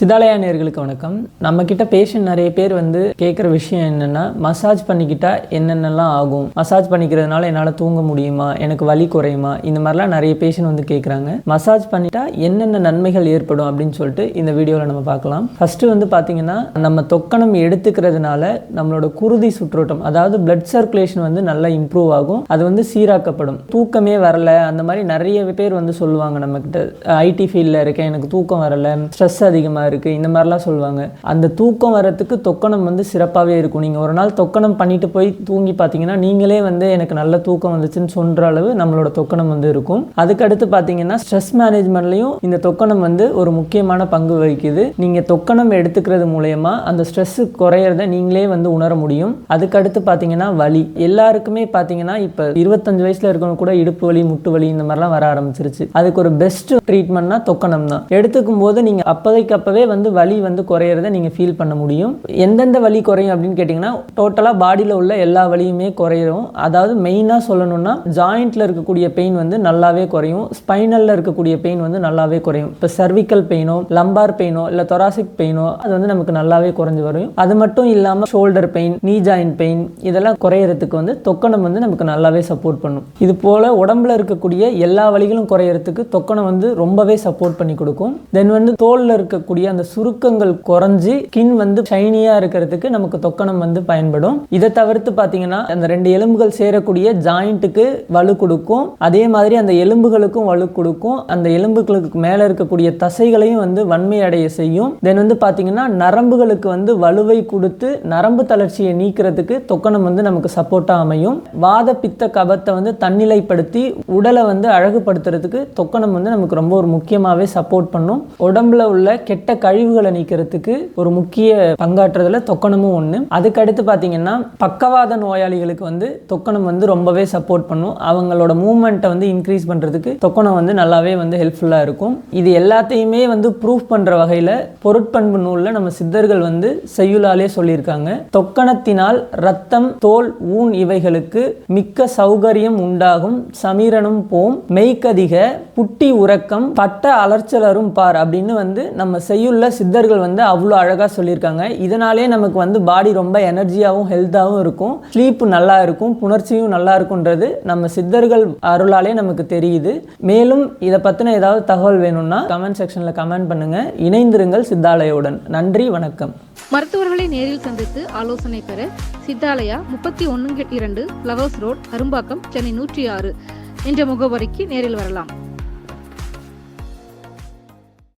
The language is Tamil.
சிதாலயா நேர்களுக்கு வணக்கம். நம்ம கிட்ட பேஷண்ட் நிறைய பேர் வந்து கேட்குற விஷயம் என்னன்னா மசாஜ் பண்ணிக்கிட்டா என்னென்னலாம் ஆகும்? மசாஜ் பண்ணிக்கிறதுனால என்னால் தூங்க முடியுமா? எனக்கு வலி குறையுமா? இந்த மாதிரிலாம் நிறைய பேஷண்ட் வந்து கேட்குறாங்க மசாஜ் பண்ணிட்டா என்னென்ன நன்மைகள் ஏற்படும் அப்படின்னு சொல்லிட்டு இந்த வீடியோவில் நம்ம பார்க்கலாம். ஃபர்ஸ்ட் வந்து பார்த்தீங்கன்னா நம்ம தொக்கணம் எடுத்துக்கிறதுனால நம்மளோட குருதி சுற்றோட்டம் அதாவது பிளட் சர்க்குலேஷன் வந்து நல்லா இம்ப்ரூவ் ஆகும். அது வந்து சீராக்கப்படும். தூக்கமே வரல அந்த மாதிரி நிறைய பேர் வந்து சொல்லுவாங்க நம்மக்கிட்ட ஐடி ஃபீல்டில் இருக்கேன் எனக்கு தூக்கம் வரல ஸ்ட்ரெஸ் அதிகமாக இருக்குது இந்த மாதிரிலாம் சொல்லுவாங்க. அந்த தூக்கம் வரத்துக்கு தொக்கணம் வந்து சிறப்பாகவே இருக்கும். நீங்கள் ஒரு நாள் தொக்கணம் பண்ணிட்டு போய் தூங்கி பார்த்தீங்கன்னா நீங்களே வந்து எனக்கு நல்ல தூக்கம் வந்துச்சுன்னு சொல்கிற அளவு நம்மளோட தொக்கணம் வந்து இருக்கும். அதுக்கடுத்து பார்த்தீங்கன்னா ஸ்ட்ரெஸ் மேனேஜ்மெண்ட்லையும் இந்த தொக்கணம் வந்து ஒரு முக்கியமான பங்கு வகிக்குது. நீங்கள் தொக்கணம் எடுத்துக்கிறது மூலயமா அந்த ஸ்ட்ரெஸ் குறையிறத நீங்களே வந்து உணர முடியும். அதுக்கடுத்து பார்த்தீங்கன்னா வலி. எல்லாருக்குமே பார்த்தீங்கன்னா இப்போ இருபத்தஞ்சு வயசுல இருக்கவங்க கூட இடுப்பு வலி முட்டு வலி இந்த மாதிரிலாம் வர ஆரம்பிச்சிருச்சு. அதுக்கு ஒரு பெஸ்ட் ட்ரீட்மெண்ட்னா தொக்கணம் தான். எடுத்துக்கும் போது நீங்கள் அப்போதைக்கு அப்போவே வந்து வலி வந்து குறையிறத நீங்கள் ஃபீல் பண்ண முடியும். எந்தெந்த வலி குறையும் அப்படின்னு கேட்டிங்கன்னா டோட்டலாக பாடியில் உள்ள எல்லா வலியுமே குறையும். அதாவது மெயினாக சொல்லணும்னா ஜாயிண்ட்டில் இருக்கக்கூடிய பெயின் வந்து நல்லாவே குறையும். ஸ்பைனலில் இருக்கக்கூடிய பெயின் வந்து நல்லாவே குறையும். இப்போ சர்விக்கல் பெயினோ லம்பார் பெயினோ இல்லை தொராசிக் பெயினோ அது வந்து நமக்கு நல்லாவே குறைஞ்சு வரும். அது மட்டும் இல்லாமல் shoulder pain knee joint pain இதெல்லாம் குறையறதுக்கு வந்து தொக்கணம் வந்து நமக்கு நல்லாவே சப்போர்ட் பண்ணும். இது போல் உடம்புல இருக்கக்கூடிய எல்லா வலிகளும் குறையறதுக்கு தொக்கணம் வந்து ரொம்பவே சப்போர்ட் பண்ணி கொடுக்கும். தென் வந்து தோலில் இருக்கக்கூடிய அந்த சுருக்கங்கள் குறைஞ்சி ஸ்கின் வந்து ஷைனியாக இருக்கிறதுக்கு நமக்கு தொக்கணம் வந்து பயன்படும். இதை தவிர்த்து பார்த்தீங்கன்னா அந்த ரெண்டு எலும்புகள் சேரக்கூடிய ஜாயிண்ட்டுக்கு வலு கொடுக்கும். அதே மாதிரி அந்த எலும்புகளுக்கும் வலு கொடுக்கும். அந்த எலும்புகளுக்கு மேலே இருக்கக்கூடிய தசைகளையும் வந்து வன்மை அடைய செய்யும். தென் வந்து பார்த்தீங்கன்னா நரம்புகளுக்கு வந்து வலுவை கொடுத்து நரம்பு தளர்ச்சியை நீக்கிறதுக்கு தொக்கணம் வந்து நமக்கு சப்போர்ட்டாக அமையும். வாத பித்த கபத்தை வந்து தன்னிலைப்படுத்தி உடலை வந்து அழகுபடுத்துறதுக்கு தொக்கணம் வந்து நமக்கு ரொம்ப ஒரு முக்கியமாகவே சப்போர்ட் பண்ணும். உடம்புல உள்ள கெட்ட கழிவுகளை நீக்கிறதுக்கு ஒரு முக்கிய பங்காற்றுறதுல தொக்கணமும் ஒன்று அதுக்கடுத்து பார்த்தீங்கன்னா பக்கவாத நோயாளிகளுக்கு வந்து தொக்கணம் வந்து ரொம்பவே சப்போர்ட் பண்ணும். அவங்களோட மூமெண்ட்டை வந்து இன்க்ரீஸ் பண்ணுறதுக்கு தொக்கணம் வந்து நல்லாவே வந்து ஹெல்ப்ஃபுல்லாக இருக்கும். இது எல்லாத்தையுமே வந்து ப்ரூஃப் பண்ணுற வகையில் பொருட்பண்பு நூலில் நம்ம சித்தர்கள் வந்து செய்யுளாலே சொல்லியிருக்காங்க. தொக்கணத்தினால் ரத்தம் தோல் ஊன் இவைகளுக்கு மிக்க சௌகரியம் உண்டாகும். சமீரனும் போம். மெய்க்கதிக புட்டி உறக்கம் பட்ட அலர்ச்சலரும் பார் அப்படின்னு வந்து நம்ம செய்யுள்ள சித்தர்கள் வந்து அவ்வளோ அழகாக சொல்லியிருக்காங்க. இதனாலே நமக்கு வந்து பாடி ரொம்ப எனர்ஜியாகவும் ஹெல்த்தாகவும் இருக்கும். ஸ்லீப்பு நல்லா இருக்கும் புணர்ச்சியும் நல்லா இருக்குன்றது நம்ம சித்தர்கள் அருளாலே நமக்கு தெரியுது. மேலும் இதை பற்றின ஏதாவது தகவல் வேணும்னா கமெண்ட் செக்ஷனில் கமெண்ட் பண்ணுங்க. இணைந்திருங்கள் சித்தாலயுடன். நன்றி வணக்கம். மருத்துவர்களை நேரில் சந்தித்து ஆலோசனை பெற சித்தாலயா முப்பத்தி ஒன்று இரண்டு ஃப்ளவர்ஸ் ரோட் அரும்பாக்கம் சென்னை நூற்றி ஆறு. என்ற முகவரிக்கு நேரில் வரலாம்.